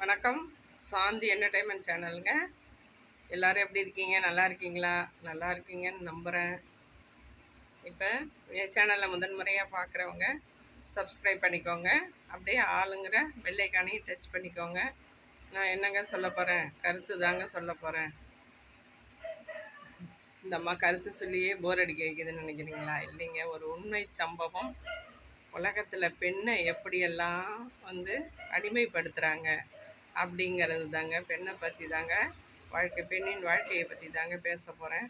வணக்கம். சாந்தி என்டர்டைன்மெண்ட் சேனலுங்க. எல்லாரும் எப்படி இருக்கீங்க? நல்லா இருக்கீங்களா? நல்லா இருக்கீங்கன்னு நம்புகிறேன் இப்போ என் சேனலில் முதன்முறையாக பார்க்குறவங்க சப்ஸ்கிரைப் பண்ணிக்கோங்க. அப்படியே ஆளுங்கிற வெள்ளைக்கானையும் டச் பண்ணிக்கோங்க. நான் என்னங்க சொல்ல போகிறேன் கருத்து தாங்க சொல்ல போகிறேன் இந்த அம்மா கருத்து சொல்லியே போர் அடிக்க வைக்குதுன்னு நினைக்கிறீங்களா? இல்லைங்க. ஒரு உண்மை சம்பவம். உலகத்தில் பெண்ணை எப்படியெல்லாம் வந்து அடிமைப்படுத்துகிறாங்க அப்படிங்கிறது தாங்க பெண்ணை பற்றி தாங்க வாழ்க்கை பெண்ணின் வாழ்க்கையை பற்றி தாங்க பேச போகிறேன்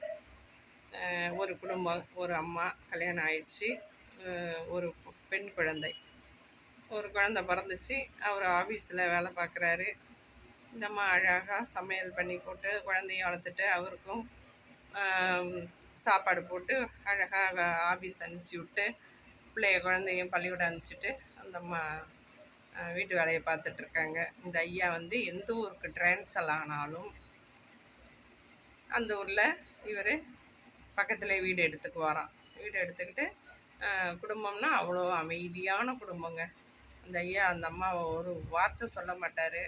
ஒரு குடும்பம் ஒரு அம்மா கல்யாணம் ஆயிடுச்சு. ஒரு பெண் குழந்தை. ஒரு குழந்தை பிறந்துச்சு. அவர் ஆஃபீஸில் வேலை பார்க்குறாரு இந்த அம்மா அழகாக சமையல் பண்ணி போட்டு குழந்தையும் வளர்த்துட்டு அவருக்கும் சாப்பாடு போட்டு அழகாக ஆஃபீஸ் அனுப்பிச்சி விட்டு பிள்ளைய குழந்தையும் பள்ளிக்கூடம் அனுப்பிச்சிட்டு அந்த அம்மா வீட்டு வேலையை பார்த்துட்டு இருக்காங்க இந்த ஐயா வந்து எந்த ஊருக்கு ட்ரான்ஸ்ஃபர் ஆனாலும் அந்த ஊரில் இவர் பக்கத்தில் வீடு எடுத்துக்கு வரான் வீடு எடுத்துக்கிட்டு குடும்பம்னா அவ்வளோ அமைதியான குடும்பங்க. அந்த ஐயா அந்த அம்மாவை ஒரு வார்த்தை சொல்ல மாட்டார்.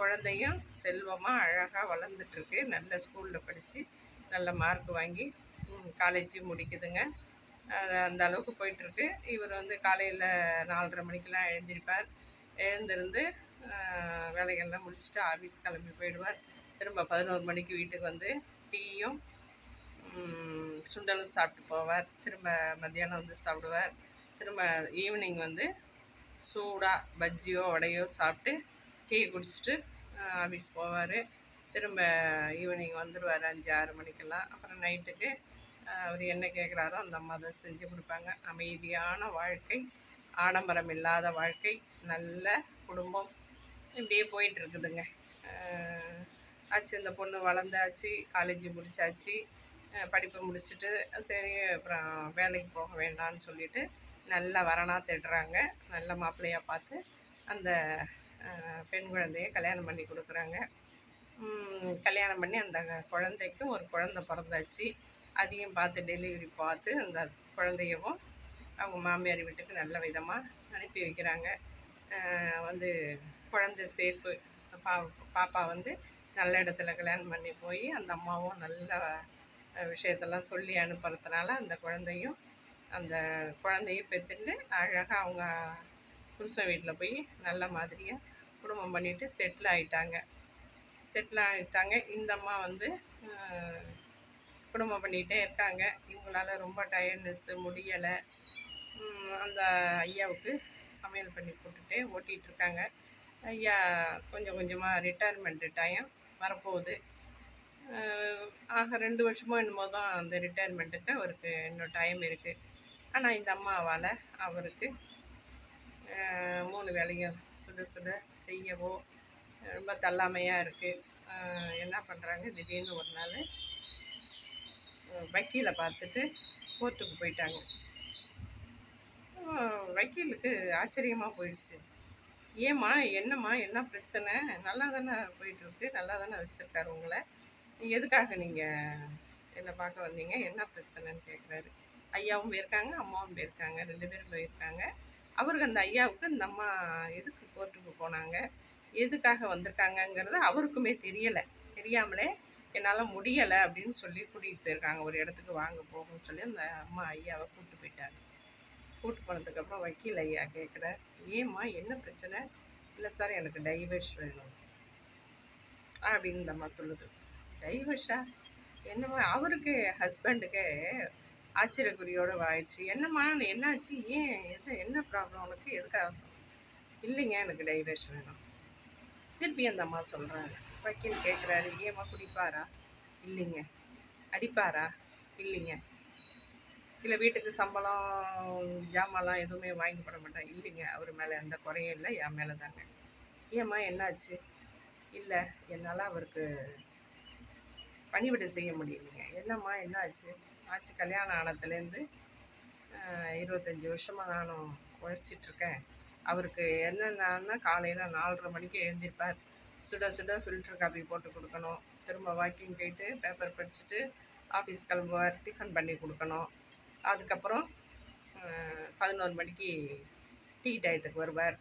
குழந்தையும் செல்வமாக அழகாக வளர்ந்துட்டுருக்கு நல்ல ஸ்கூலில் படித்து நல்ல மார்க் வாங்கி காலேஜ் முடிக்குதுங்க. அது அந்த அளவுக்கு போயிட்டுருக்கு இவர் வந்து காலையில் நாலரை மணிக்கெலாம் எழுந்திருப்பார். எழுந்திருந்து வேலைகள்லாம் முடிச்சுட்டு ஆஃபீஸ் கிளம்பி போயிடுவார் திரும்ப பதினோரு மணிக்கு வீட்டுக்கு வந்து டீயும் சுண்டலும் சாப்பிட்டு போவார் திரும்ப மத்தியானம் வந்து சாப்பிடுவார் திரும்ப ஈவினிங் வந்து சூடாக பஜ்ஜியோ வடையோ சாப்பிட்டு டீ குடிச்சிட்டு ஆஃபீஸ் போவார். திரும்ப ஈவினிங் வந்துடுவார் அஞ்சு ஆறு மணிக்கெல்லாம். அப்புறம் நைட்டுக்கு அவர் என்ன கேட்குறாரோ அந்த அம்மா தான் செஞ்சு கொடுப்பாங்க. அமைதியான வாழ்க்கை. ஆடம்பரம் இல்லாத வாழ்க்கை நல்ல குடும்பம் இப்படியே போயிட்டுருக்குதுங்க. ஆச்சு இந்த பொண்ணு வளர்ந்தாச்சு காலேஜ் முடிச்சாச்சு படிப்பு முடிச்சுட்டு சரி அப்புறம் வேலைக்கு போக வேண்டாம்னு சொல்லிட்டு நல்ல வரனாக தேடுறாங்க. நல்ல மாப்பிள்ளையாக பார்த்து அந்த பெண் குழந்தைய கல்யாணம் பண்ணி கொடுக்குறாங்க. கல்யாணம் பண்ணி அந்த குழந்தைக்கும் ஒரு குழந்தை பிறந்தாச்சு. அதையும் பார்த்து டெலிவரி பார்த்து அந்த குழந்தையவும் அவங்க மாமியார் வீட்டுக்கு நல்ல விதமாக அனுப்பி வைக்கிறாங்க. வந்து குழந்தை சேஃபு பா பாப்பா வந்து நல்ல இடத்துல கல்யாணம் பண்ணி போய் அந்த அம்மாவும் நல்ல விஷயத்தெல்லாம் சொல்லி அனுப்புறதுனால அந்த குழந்தையும் அந்த குழந்தையும் பெற்றுட்டு அழகாக அவங்க புருஷன் வீட்டில் போய் நல்ல மாதிரியாக குடும்பம் பண்ணிட்டு செட்டில் ஆகிட்டாங்க செட்டில் ஆகிட்டாங்க இந்த அம்மா வந்து குடும்பம் பண்ணிகிட்டே இருக்காங்க. இவங்களால ரொம்ப டயர்ட்னஸ்ஸு முடியலை. அந்த ஐயாவுக்கு சமையல் பண்ணி போட்டுட்டு ஓட்டிகிட்டு இருக்காங்க ஐயா கொஞ்சம் கொஞ்சமாக ரிட்டையர்மெண்ட்டு டைம் வரப்போகுது. ஆக ரெண்டு வருஷமோ என்னமோ தான் அந்த ரிட்டையர்மெண்ட்டுக்கு அவருக்கு இன்னும் டைம் இருக்குது ஆனால் இந்த அம்மாவால் அவருக்கு மூணு வேலையும் சுட சுட செய்யவோ ரொம்ப தள்ளாமையாக இருக்குது என்ன பண்ணுறாங்க திடீர்னு ஒரு நாள் வக்கீலை பார்த்துட்டு கோர்ட்டுக்கு போயிட்டாங்க. வக்கீலுக்கு ஆச்சரியமாக போயிடுச்சு. ஏம்மா என்னம்மா என்ன பிரச்சனை? நல்லா தானே போயிட்டுருக்கு நல்லா தானே வச்சுருக்காரு உங்களை. எதுக்காக நீங்கள் என்னை பார்க்க வந்தீங்க? என்ன பிரச்சனைன்னு கேட்குறாரு ஐயாவும் போயிருக்காங்க அம்மாவும் போயிருக்காங்க ரெண்டு பேரும் போயிருக்காங்க. அவருக்கு அந்த ஐயாவுக்கு இந்த அம்மா எதுக்கு கோர்ட்டுக்கு போனாங்க? எதுக்காக வந்திருக்காங்கங்கிறது அவருக்குமே தெரியலை. தெரியாமலே என்னால் முடியலை அப்படின்னு சொல்லி கூட்டிகிட்டு போயிருக்காங்க. ஒரு இடத்துக்கு வாங்க போகும்னு சொல்லி அந்த அம்மா ஐயாவை கூப்பிட்டு போயிட்டாங்க. கூட்டு போனதுக்கப்புறம் வக்கீல் ஐயா கேட்குறார் ஏம்மா என்ன பிரச்சனை? இல்லை சார் எனக்கு டைவர்ஸ் வேணும். அப்படின்னு இந்த அம்மா சொல்லுது. டைவர்ஸா என்னம்மா அவருக்கு ஹஸ்பண்டுக்கு ஆச்சரியக்குறியோடு ஆயிடுச்சு. என்னம்மா என்னாச்சு? ஏன்? என்ன என்ன ப்ராப்ளம் உனக்கு எதுக்காக இல்லைங்க எனக்கு டைவர்ஸ் வேணும். திருப்பி அந்த அம்மா சொல்கிறாரு வக்கீல் கேட்குறாரு ஏம்மா குடிப்பாரா? இல்லைங்க. அடிப்பாரா? இல்லைங்க. இல்லை வீட்டுக்கு சம்பளம் ஜாமான்லாம் எதுவுமே வாங்கி போட மாட்டேன். இல்லைங்க அவர் மேலே எந்த குறையும் இல்லை என் மேலே தாங்க. ஏம்மா என்னாச்சு? இல்லை என்னால் அவருக்கு பணிவிடை செய்ய முடியலைங்க. என்னம்மா என்னாச்சு? ஆச்சு கல்யாணம் ஆனதுலேருந்து இருபத்தஞ்சி வருஷமாக நானும் உழைச்சிட்ருக்கேன். அவருக்கு என்னென்னா காலையில் நாலரை மணிக்கு எழுந்திருப்பார். சுட சுட ஃபில்டர் காப்பி போட்டு கொடுக்கணும். திரும்ப வாக்கிங் போயிட்டு பேப்பர் படிச்சுட்டு ஆஃபீஸ் கிளம்புவார் டிஃபன் பண்ணி கொடுக்கணும். அதுக்கப்புறம் பதினோரு மணிக்கு டீ டயத்துக்கு வருவார்.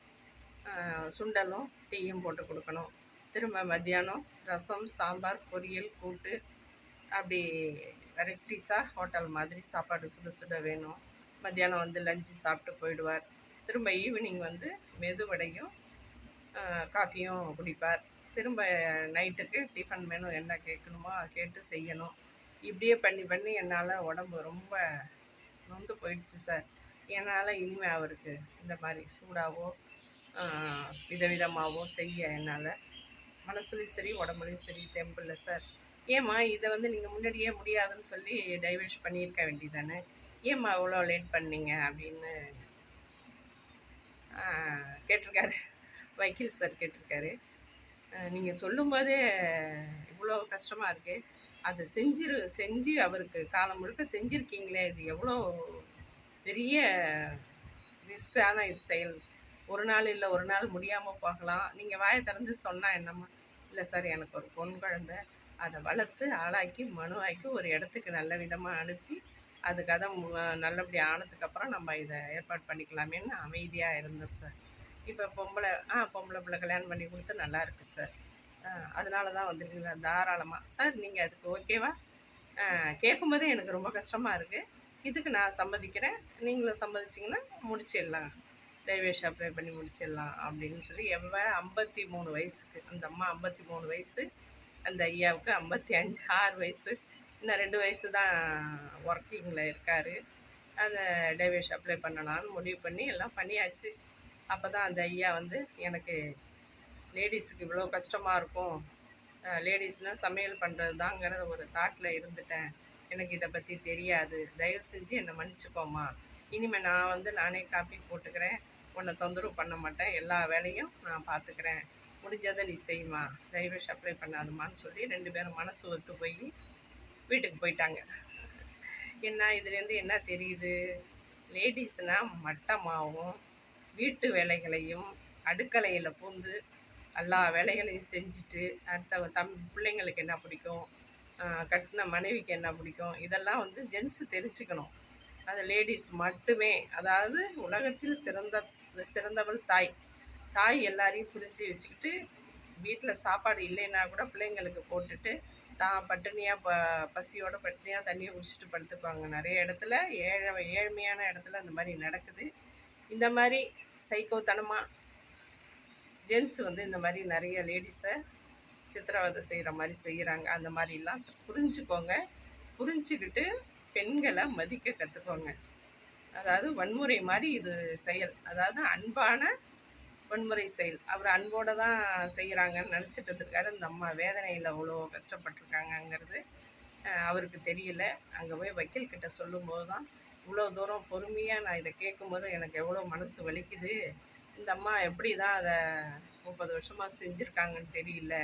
சுண்டலும் டீயும் போட்டு கொடுக்கணும். திரும்ப மத்தியானம் ரசம் சாம்பார் பொரியல் கூட்டு அப்படி வெரைட்டிஸாக ஹோட்டல் மாதிரி சாப்பாடு சுட சுட வேணும். மத்தியானம் வந்து லஞ்சு சாப்பிட்டு போயிடுவார். திரும்ப ஈவினிங் வந்து மெதுவடையும் காஃபியும் குடிப்பார். திரும்ப நைட்டுக்கு டிஃபன் மெனு என்ன கேட்கணுமோ கேட்டு செய்யணும். இப்படியே பண்ணி பண்ணி என்னால் உடம்பு ரொம்ப நொந்து போயிடுச்சு சார். என்னால் இனிமேல் அவருக்கு இந்த மாதிரி சூடாகவோ விதவிதமாகவோ செய்ய என்னால் மனசுலையும் சரி உடம்புலையும் சரி டெம்பிளில் சார். ஏம்மா இதை வந்து நீங்கள் முன்னாடியே முடியாதுன்னு சொல்லி டைவர்ஸ் பண்ணியிருக்க வேண்டியதானே ஏம்மா அவ்வளோ லேட் பண்ணீங்க அப்படின்னு கேட்டிருக்காரு. வக்கீல் சார் கேட்டிருக்காரு. நீங்கள் சொல்லும்போதே இவ்வளோ கஷ்டமாக இருக்குது அதை செஞ்சிரு செஞ்சு அவருக்கு காலம் முழுக்க செஞ்சுருக்கீங்களே இது எவ்வளோ பெரிய ரிஸ்க்கான இது செயல். ஒரு நாள் இல்லை ஒரு நாள் முடியாமல் போகலாம். நீங்கள் வாயை திறந்து சொன்னால் என்னம்மா? இல்லை சார் எனக்கு ஒரு பொன் குழந்த. அதை வளர்த்து ஆளாக்கி மனுவாக்கி ஒரு இடத்துக்கு நல்ல விதமாக அனுப்பி அது கதை நல்லபடி ஆனதுக்கப்புறம் நம்ம இதை ஏற்பாடு பண்ணிக்கலாமேன்னு அமைதியாக இருந்தேன் சார். இப்போ பொம்பளை ஆ பொம்பளை பிள்ளை கல்யாணம் பண்ணி கொடுத்து நல்லா இருக்குது சார். அதனால தான் வந்துருக்குங்க தாராளமாக சார் நீங்கள் அதுக்கு ஓகேவா கேட்கும்போதே எனக்கு ரொம்ப கஷ்டமாக இருக்குது இதுக்கு நான் சம்மதிக்கிறேன். நீங்களும் சம்மதிச்சிங்கன்னா முடிச்சிடலாம். டைவேஷ் அப்ளை பண்ணி முடிச்சிடலாம் அப்படின்னு சொல்லி எவ்வளோ ஐம்பத்தி மூணு வயசுக்கு அந்த அம்மா ஐம்பத்தி மூணு வயசு அந்த ஐயாவுக்கு ஐம்பத்தி அஞ்சு ஆறு வயசு. இன்னும் ரெண்டு வயசு தான் ஒர்க்கிங்கில் இருக்கார். அந்த டைவேஷ் அப்ளை பண்ணலான்னு முடிவு பண்ணி எல்லாம் பண்ணியாச்சு. அப்போ தான் அந்த ஐயா வந்து எனக்கு லேடிஸுக்கு இவ்வளோ கஷ்டமாக இருக்கும். லேடிஸ்னால் சமையல் பண்ணுறது தாங்கிற ஒரு தாட்டில் இருந்துட்டேன். எனக்கு இதை பற்றி தெரியாது. தயவு செஞ்சு என்னை மன்னிச்சுக்கோமா இனிமேல் நான் வந்து நானே காப்பி போட்டுக்கிறேன். உன்னை தொந்தரவு பண்ண மாட்டேன். எல்லா வேலையும் நான் பார்த்துக்கிறேன் முடிஞ்சதை நீ செய்யுமா தயவு சப்ளை பண்ணாதுமான்னு சொல்லி ரெண்டு பேரும் மனசு ஒத்து போய் வீட்டுக்கு போயிட்டாங்க. என்ன இதுலேருந்து என்ன தெரியுது? லேடிஸ்னால் மட்டமாகவும் வீட்டு வேலைகளையும் அடுக்கலையில் பூந்து எல்லா வேலைகளையும் செஞ்சுட்டு அடுத்த தம் பிள்ளைங்களுக்கு என்ன பிடிக்கும்? கட்டின மனைவிக்கு என்ன பிடிக்கும்? இதெல்லாம் வந்து ஜென்ஸு தெரிஞ்சுக்கணும். அது லேடிஸ் மட்டுமே. அதாவது உலகத்தில் சிறந்த சிறந்தவள் தாய். தாய் எல்லாரையும் புரிஞ்சு வச்சுக்கிட்டு வீட்டில் சாப்பாடு இல்லைன்னா கூட பிள்ளைங்களுக்கு போட்டுட்டு தான் பட்டினியாக ப பசியோட பட்டினியாக தண்ணியை குடிச்சிட்டு படுத்துப்பாங்க. நிறைய இடத்துல ஏழை ஏழ்மையான இடத்துல அந்த மாதிரி நடக்குது. இந்த மாதிரி சைக்கோத்தனமாக ஜென்ஸ் வந்து இந்த மாதிரி நிறைய லேடிஸை சித்திரவதை செய்கிற மாதிரி செய்கிறாங்க அந்த மாதிரிலாம் புரிஞ்சுக்கோங்க. புரிஞ்சுக்கிட்டு பெண்களை மதிக்க கற்றுக்கோங்க அதாவது வன்முறை மாதிரி இது செயல். அதாவது அன்பான வன்முறை செயல். அவர் அன்போடு தான் செய்கிறாங்கன்னு நினச்சிட்டு இருக்காரு இந்த அம்மா வேதனையில் அவ்வளோ கஷ்டப்பட்டுருக்காங்கங்கிறது அவருக்கு தெரியல. அங்கே போய் வக்கீல்கிட்ட சொல்லும்போது தான் இவ்வளோ தூரம் பொறுமையாக நான் இதை கேட்கும்போது எனக்கு எவ்வளோ மனசு வலிக்குது. இந்த அம்மா எப்படி தான் அதை முப்பது வருஷமாக செஞ்சுருக்காங்கன்னு தெரியல.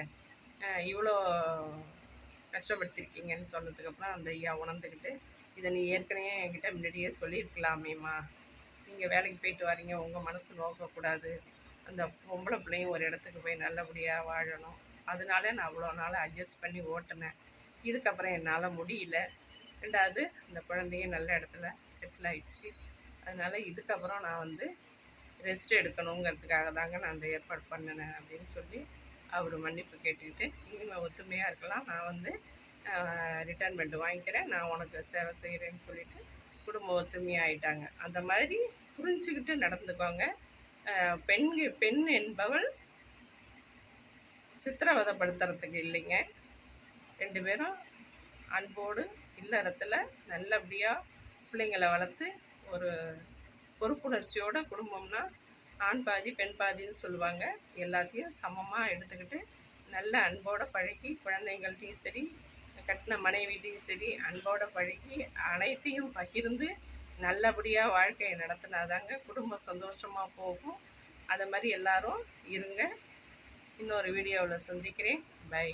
இவ்வளோ கஷ்டப்படுத்திருக்கீங்கன்னு சொன்னதுக்கப்புறம் அந்த ஐயா உணர்ந்துக்கிட்டு இதை நீ ஏற்கனவே என்கிட்ட முன்னாடியே சொல்லியிருக்கலாமேம்மா. நீங்கள் வேலைக்கு போயிட்டு வரீங்க உங்கள் மனசு நோக்கக்கூடாது. அந்த பொம்பளை பிள்ளையும் ஒரு இடத்துக்கு போய் நல்லபடியாக வாழணும். அதனால நான் அவ்வளோ நாள் அட்ஜஸ்ட் பண்ணி ஓட்டினேன். இதுக்கப்புறம் என்னால் முடியல. ரெண்டாவது அந்த குழந்தையும் நல்ல இடத்துல செட்டில் ஆயிடுச்சு. அதனால் இதுக்கப்புறம் நான் வந்து ரெஸ்ட் எடுக்கணுங்கிறதுக்காக தாங்க நான் அந்த ஏற்பாடு பண்ணினேன் அப்படின்னு சொல்லி அவர் மன்னிப்பு கேட்டுக்கிட்டு இனிமேல் ஒத்துமையாக இருக்கலாம். நான் வந்து ரிட்டர்ன்மெண்ட் வாங்கிக்கிறேன். நான் உனக்கு சேவை செய்கிறேன்னு சொல்லிட்டு குடும்ப ஒத்துமையாகிட்டாங்க அந்த மாதிரி புரிஞ்சுக்கிட்டு நடந்துக்கோங்க. பெண் பெண் என்பவள் சித்திரவதைப்படுத்துறதுக்கு இல்லைங்க. ரெண்டு பேரும் அன்போடு இல்லறத்தில் நல்லபடியாக பிள்ளைங்களை வளர்த்து ஒரு பொறுப்புணர்ச்சியோட குடும்பம்னா ஆண் பாதி பெண் பாதின்னு சொல்லுவாங்க. எல்லாத்தையும் சமமாக எடுத்துக்கிட்டு நல்ல அன்போடு பழகி குழந்தைங்கள்ட்டையும் சரி கட்டின மனைவிட்டையும் சரி அன்போடு பழகி அனைத்தையும் பகிர்ந்து நல்லபடியாக வாழ்க்கையை நடத்தினாதாங்க குடும்பம் சந்தோஷமாக போகும். அதை மாதிரி எல்லாரும் இருங்க. இன்னொரு வீடியோவில் சந்திக்கிறேன். பை.